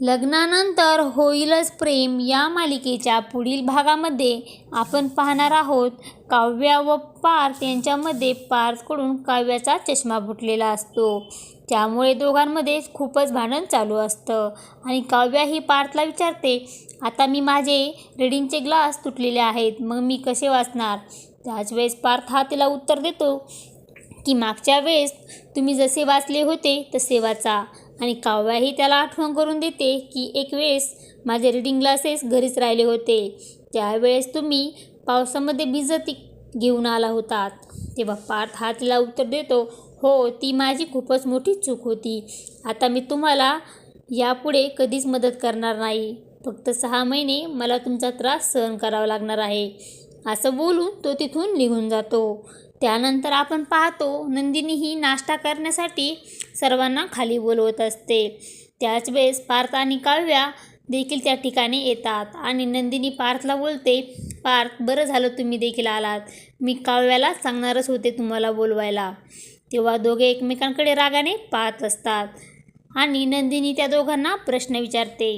लग्नानंतर होईलच प्रेम या मालिकेच्या पुढील भागामध्ये. आपण पाहणार आहोत काव्या व पार्थ यांच्यामध्ये पार्थकडून काव्याचा चष्मा फुटलेला असतो. त्यामुळे दोघांमध्ये खूपच भांडण चालू असतं. आणि काव्या ही पार्थला विचारते आता मी माझे रीडिंगचे ग्लास तुटलेले आहेत मग मी कसे वाचणार? त्याच वेळेस पार्थ हा तिला उत्तर देतो की मागच्या वेळेस तुम्ही जसे वाचले होते तसे वाचा. आणि काव्याही त्याला आठवण करून देते की एक वेळेस माझे रीडिंग ग्लासेस घरीच राहिले होते. त्यावेळेस तुम्ही पावसामध्ये भिजत घेऊन आला होतात. तेव्हा पार्थ हा तिला उत्तर देतो हो ती माझी खूपच मोठी चूक होती. आता मी तुम्हाला यापुढे कधीच मदत करणार नाही. फक्त सहा महिने मला तुमचा त्रास सहन करावा लागणार आहे. असं बोलून तो तिथून निघून जातो. त्यानंतर आपण पाहतो नंदिनी ही नाश्ता करण्यासाठी सर्वांना खाली बोलवत असते. त्याच वेळेस पार्थ आणि काव्या देखील त्या ठिकाणी येतात आणि नंदिनी पार्थला बोलते पार्थ बरं झालं तुम्ही देखील आलात. मी काव्याला सांगणारच होते तुम्हाला बोलवायला. तेव्हा दोघे एकमेकांकडे रागाने पाहत असतात आणि नंदिनी त्या दोघांना प्रश्न विचारते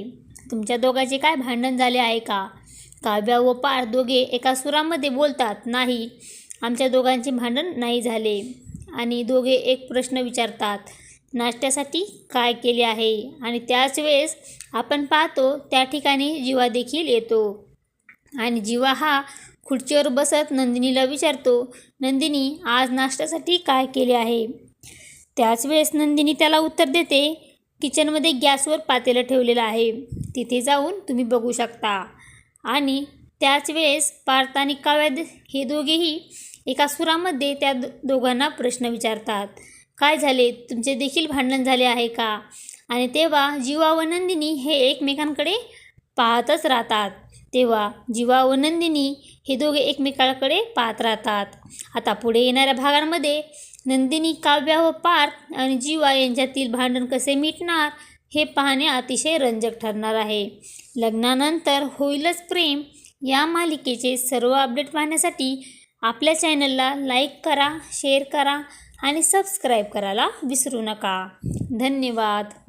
तुमच्या दोघांचे काय भांडण झाले आहे का? काव्या व पार्थ दोघे एका सुरामध्ये बोलतात नाही आमच्या दोघांचे भांडण नाही झाले. आणि दोघे एक प्रश्न विचारतात नाश्त्यासाठी काय केले आहे? आणि त्याच वेळेस आपण पाहतो त्या ठिकाणी जीवा देखील येतो. आणि जीवा हा खुर्चीवर बसत नंदिनीला विचारतो नंदिनी आज नाश्त्यासाठी काय केले आहे? त्याच वेळेस नंदिनी त्याला उत्तर देते किचनमध्ये गॅसवर पातेलं ठेवलेलं आहे. तिथे जाऊन तुम्ही बघू शकता. आणि त्याच वेळेस पार्थ आणि काव्या हे दोघेही एका सुरामध्ये त्या दो- दोघांना प्रश्न विचारतात. काय झाले? तुमचे देखील भांडण झाले आहे का? आणि तेव्हा जीवा व नंदिनी हे एकमेकांकडे पाहतच राहतात. तेव्हा जीवा व नंदिनी हे दोघे एकमेकांकडे पाहत राहतात. आता पुढे येणाऱ्या भागांमध्ये नंदिनी काव्या व पार्थ आणि जीवा यांच्यातील भांडण कसे मिटणार हे पाहणे अतिशय रंजक ठरणार आहे. लग्नानंतर होईलच प्रेम या मालिकेचे सर्व अपडेट पाहण्यासाठी आपल्या चॅनलला लाईक करा शेअर करा आणि सबस्क्राईब करायला विसरू नका. धन्यवाद.